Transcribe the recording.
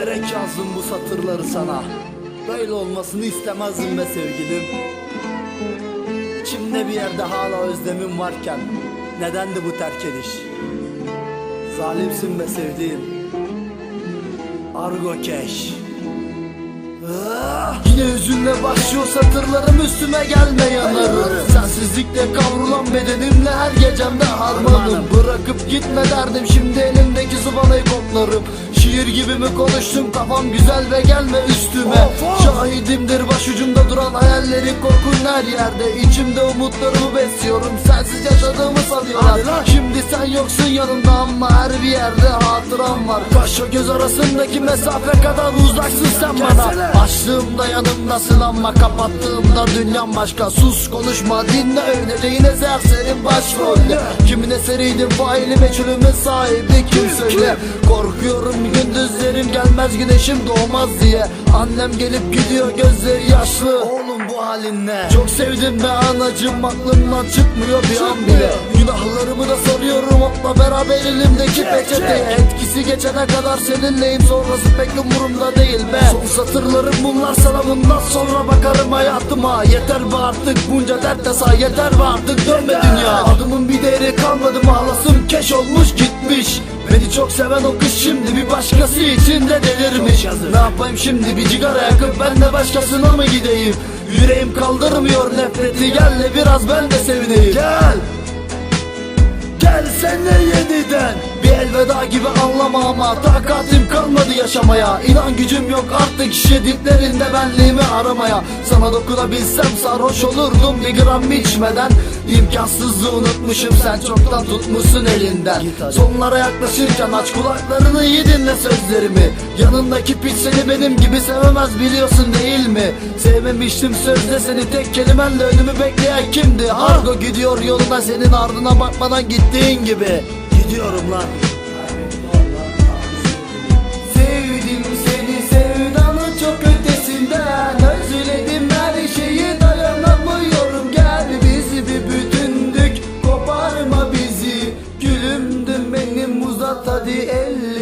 Bilerek yazdım bu satırları sana. Böyle olmasını istemezdim be sevgilim. İçimde bir yerde hala özlemim varken Nedendi bu terk ediş? Zalimsin be sevdiğim. Argo Keş. Ah, Yine hüzünle başlıyor satırlarım üstüme gelme yanarım. Sensizlikle kavrulan bedenimle her gecemde harmanım. Bırakıp gitme derdim şimdi elimdeki zubanayı koklarım Şiir gibi mi konuştum kafam güzel ve gelme üstüme. Şahidimdir başucumda duran hayallerin korkun her yerde. İçimde umutlarımı besliyorum. Sensiz yaşadığımı sanıyorlar. Şimdi sen yoksun yanımda ama her bir yerde hatıram var Kaş o göz arasındaki mesafe kadar uzaksın sen bana. Açtığımda yanımdasın ama kapattığımda dünyam başka. Sus konuşma dinle öyle ezer senin başrolde. Kimin eseriydim faili meçhulümün sahibi kim söyle Korkuyorum gündüzlerim gelmez güneşim doğmaz diye. Annem gelip gidiyor gözleri yaşlı. Oğlum bu halin ne? Çok sevdim be anacım aklımdan çıkmıyor bir an bile. Günahlarımı da sarıyorum hopla beraber elimdeki peçeteye Etkisi geçene kadar seninleyim sonrası pek umurumda değil be. Son satırlarım bunlar sana bundan sonra bakarım hayatıma. Yeter be artık bunca dert tasa yeter be artık dönme dünya. Adımın bir değeri kalmadı mahlasım keş olmuş gitmiş. Beni çok seven o kız şimdi bir başkası için de delirmiş Ne yapayım şimdi? Bir cigara yakıp ben de başkasına mı gideyim? Yüreğim kaldırmıyor nefreti gel de biraz ben de sevineyim. Gel. Gel senle yeniden. Bir elveda gibi anlama ama Takatim kalmadı yaşamaya. İnan gücüm yok artık şişe diplerinde benliğimi aramaya. Sana dokunabilsem sarhoş olurdum bir gram içmeden. İmkansızlığı unutmuşum sen çoktan tutmuşsun elinden. Sonlara yaklaşırken aç kulaklarını iyi dinle sözlerimi. Yanındaki piç seni benim gibi sevemez biliyorsun değil mi? Sevmemiştim sözde seni tek kelimenle önümü bekleyen kimdi? Argo gidiyor yoluna senin ardına bakmadan gittiğin gibi. Gidiyorum lan tadı elli